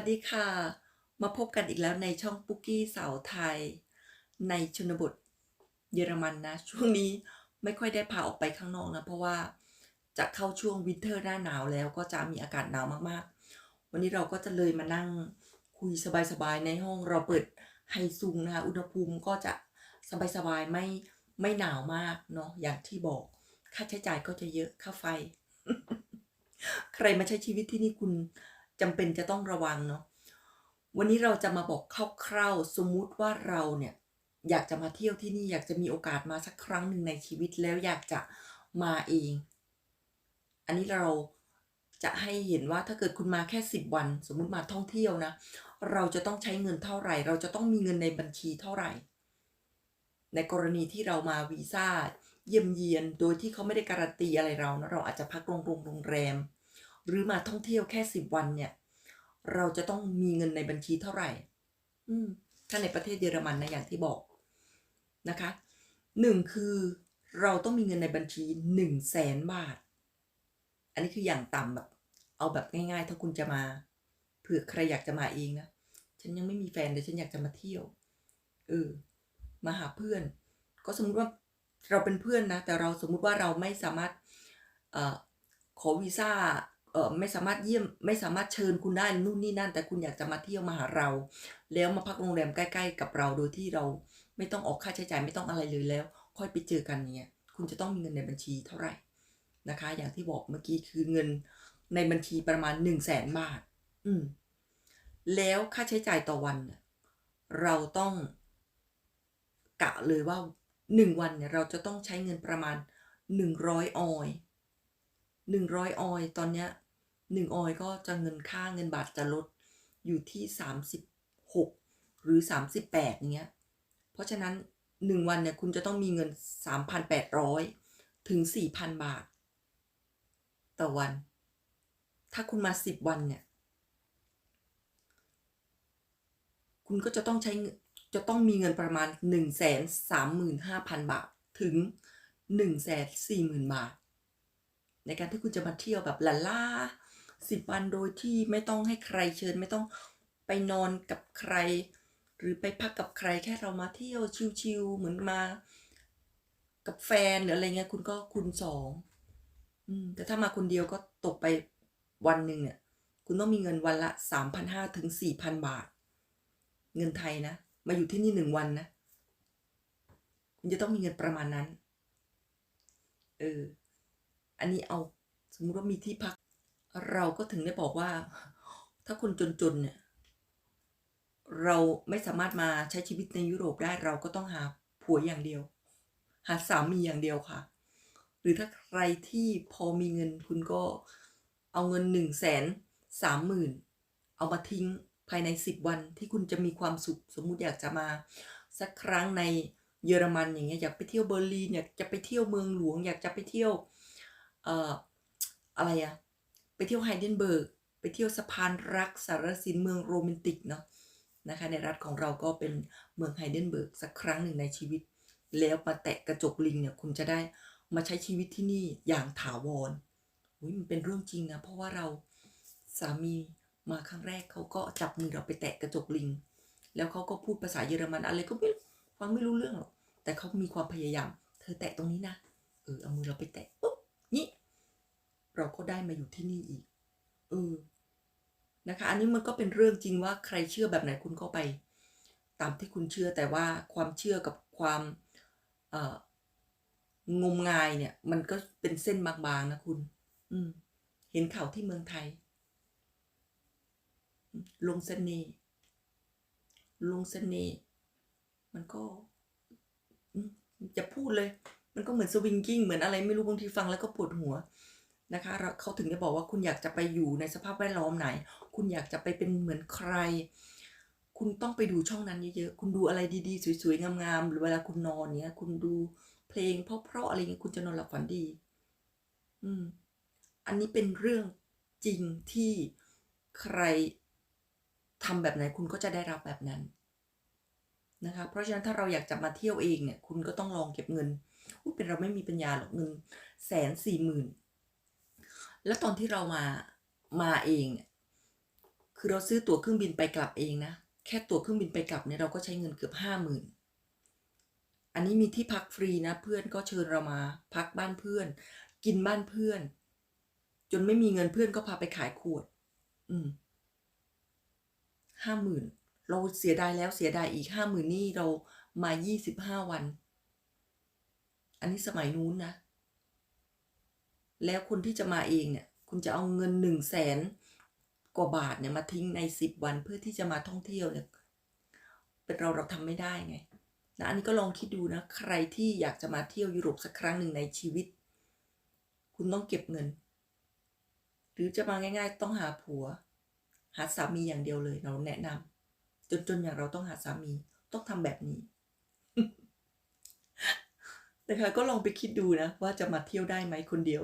สดีค่ะ มาพบกันอีกแล้วในช่องปุกกี้สาวไทย ในชนบทเยอรมันนะ ช่วงนี้ไม่ค่อยได้พาออกไปข้างนอกนะ เพราะว่าจะเข้าช่วงวินเทอร์หน้าหนาวแล้วก็จะมีอากาศหนาวมากๆ วันนี้เราก็จะเลยมานั่งคุยสบายๆในห้องเราเปิดไฮซุงนะคะ อุณหภูมิก็จะสบายๆไม่ไม่หนาวมากเนาะอย่างที่บอกค่าใช้จ่ายก็จะเยอะค่าไฟ ใครมาใช้ชีวิตที่นี่คุณ จำเป็นจะต้องระวังเนาะวันนี้เราจะมาบอกคร่าวๆสมมุติว่าเราเนี่ยอยากจะมาเที่ยวที่นี่อยากจะมีโอกาสมาสักครั้งหนึ่งในชีวิตแล้วอยากจะมาเอง อันนี้เราจะให้เห็นว่าถ้าเกิดคุณมาแค่สิบวัน สมมุติมาท่องเที่ยวนะ เราจะต้องใช้เงินเท่าไหร่ เราจะต้องมีเงินในบัญชีเท่าไหร่ ในกรณีที่เรามาวีซ่าเยี่ยมเยียนโดยที่เขาไม่ได้การันตีอะไรเรานะเราอาจจะพักโรงโรงโรงแรม หรือมาท่องเที่ยวแค่สิบวันเนี่ย เราจะต้องมีเงินในบัญชีเท่าไหร่ อืมถ้าในประเทศเยอรมันนะอย่างที่บอกนะคะหนึ่งคือเราต้องมีเงินในบัญชีหนึ่งแสนบาท อันนี้คืออย่างต่ำแบบ เอาแบบง่ายๆ ถ้าคุณจะมาเผื่อใครอยากจะมาเองนะฉันยังไม่มีแฟนแต่ฉันอยากจะมาเที่ยวเออมาหาเพื่อน ก็สมมุติว่าเราเป็นเพื่อนนะ แต่เราสมมุติว่าเราไม่สามารถอขอวีซ่า เอ่อไม่สามารถเยี่ยมไม่สามารถเชิญคุณได้นู่นนี่นั่น แต่คุณอยากจะมาเที่ยวมาหาเรา แล้วมาพักโรงแรมใกล้ ๆ กับเราโดยที่เราไม่ต้องออกค่าใช้จ่ายไม่ต้องอะไรเลยแล้ว ค่อยไปเจอกันเนี่ยคุณจะต้องมีเงินในบัญชีเท่าไหร่นะคะ อย่างที่บอกเมื่อกี้คือเงินในบัญชีประมาณ1 0 0 0 0แสนบาท อืมแล้วค่าใช้จ่ายต่อวันเนี่ยเราต้องกะเลยว่าหนึ่งวันเนี่ยเราจะต้องใช้เงินประมาณหนึ่งร้อยออยหนึ่งร้อยออย ตอนเนี้ย หนึ่งออยก็จะเงินค่าเงินบาทจะลดอยู่ที่สามสิบหกหรือสามสิบแปดเงี้ย เพราะฉะนั้นหนึ่งวันเนี่ยคุณจะต้องมีเงินสามพันแปดร้อยถึงสี่พันบาท ต่อวัน ถ้าคุณมาสิบวันเนี่ย คุณก็จะต้องใช้จะต้องมีเงินประมาณ1นึ่งแสนสามหมื่นห้าพันบาท ถึง1นึ่งแสนสี่หมื่นบาท ในการที่คุณจะมาเที่ยวแบบละล่า สิบวันโดยที่ไม่ต้องให้ใครเชิญไม่ต้องไปนอนกับใคร หรือไปพักกับใครแค่เรามาเที่ยวชิลๆเหมือนมา กับแฟนหรืออะไรเงี้ยคุณก็คูณสองอแต่ถ้ามาคนเดียวก็ตกไปวันหนึ่งเนี่ยคุณต้องมีเงินวันละสามพันห้าถึงสี่พันบาท เงินไทยนะ มาอยู่ที่นี่หนึ่งวันนะ คุณจะต้องมีเงินประมาณนั้น เออ อันนี้เอา สมมติว่ามีที่พัก เราก็ถึงได้บอกว่า ถ้าคนจนๆเนี่ยเราไม่สามารถมาใช้ชีวิตในยุโรปได้เราก็ต้องหาผัวอย่างเดียว หาสามีอย่างเดียวค่ะ หรือถ้าใครที่พอมีเงินคุณก็เอาเงินหนึ่งแสนสามหมื่นเอามาทิ้งภายในสิบวันที่คุณจะมีความสุข สมมุติอยากจะมาสักครั้งในเยอรมันอย่างเงี้ยอยากไปเที่ยวเบอร์ลินอยากจะไปเที่ยวเมืองหลวง อยากจะไปเที่ยวเอ่ออะไรอะ เที่ยวไฮเดนเบิร์ก ไปเที่ยวสะพานรักสารสินเมืองโรแมนติกเนาะนะคะในรัฐของเราก็เป็นเมืองไฮเดนเบิร์กสักครั้งหนึ่งในชีวิต แล้วมาแตะกระจกลิงเนี่ยคุณจะได้มาใช้ชีวิตที่นี่อย่างถาวรอุ้ยมันเป็นเรื่องจริงนะเพราะว่าเราสามีมาครั้งแรกเขาก็จับมือเราไปแตะกระจกลิง แล้วเขาก็พูดภาษาเยอรมันอะไรก็ไม่ฟังไม่รู้เรื่องหรอกแต่เขามีความพยายาม เธอแตะตรงนี้นะเออเอามือเราไปแตะ เราก็ได้มาอยู่ที่นี่อีก เออ นะคะ อันนี้มันก็เป็นเรื่องจริงว่าใครเชื่อแบบไหนคุณก็ไป ตามที่คุณเชื่อแต่ว่าความเชื่อกับความงมงายเนี่ย มันก็เป็นเส้นบางๆนะคุณ อืม เห็นข่าวที่เมืองไทย ลงเสน่ห์ลงเสน่ห์มันก็จะพูดเลย มันก็เหมือนสวิงกิ้งเหมือนอะไรไม่รู้บางทีฟังแล้วก็ปวดหัว นะคะเราเขาถึงจะบอกว่าคุณอยากจะไปอยู่ในสภาพแวดล้อมไหน คุณอยากจะไปเป็นเหมือนใคร คุณต้องไปดูช่องนั้นเยอะๆ คุณดูอะไรดีๆ สวยๆ งามๆหรือเวลาคุณนอนเนี้ย คุณดูเพลงเพราะๆอะไรเงี้ยคุณจะนอนหลับฝันดี อืม อันนี้เป็นเรื่องจริงที่ใครทำแบบไหนคุณก็จะได้รับแบบนั้นนะคะ เพราะฉะนั้นถ้าเราอยากจะมาเที่ยวเองเนี่ย คุณก็ต้องลองเก็บเงินอุ๊ยเป็นเราไม่มีปัญญาหรอกเงินแสนสี่หมื่น แล้วตอนที่เรามามาเองคคือเราซื้อตั๋วเครื่องบินไปกลับเองนะแค่ตั๋วเครื่องบินไปกลับเนี่ยเราก็ใช้เงินเกือบห้าหมื่นอันนี้มีที่พักฟรีนะเพื่อนก็เชิญเรามาพักบ้านเพื่อน กินบ้านเพื่อน จนไม่มีเงินเพื่อนก็พาไปขายขวด อืมห้าหมื่นเราเสียดายแล้วเสียดายอีกห้าหมื่นนี่เรามายี่สิบห้าวัน อันนี้สมัยนู้นนะ แล้วคนที่จะมาเองเนี่ยคุณจะเอาเงินหนึ่งแสนกว่าบาทเนี่ยมาทิ้งในสิบวันเพื่อที่จะมาท่องเที่ยวเนี่ยเป็นเราเราทำไม่ได้ไงนะอันนี้ก็ลองคิดดูนะใครที่อยากจะมาเที่ยวยุโรปสักครั้งหนึ่งในชีวิต คุณต้องเก็บเงิน หรือจะมาง่าย ๆ ต้องหาผัว หาสามีอย่างเดียวเลยเราแนะนำจนๆอย่างเราต้องหาสามีต้องทำแบบนี้นะคะก็ลองไปคิดดูนะว่าจะมาเที่ยวได้ไหมคนเดียว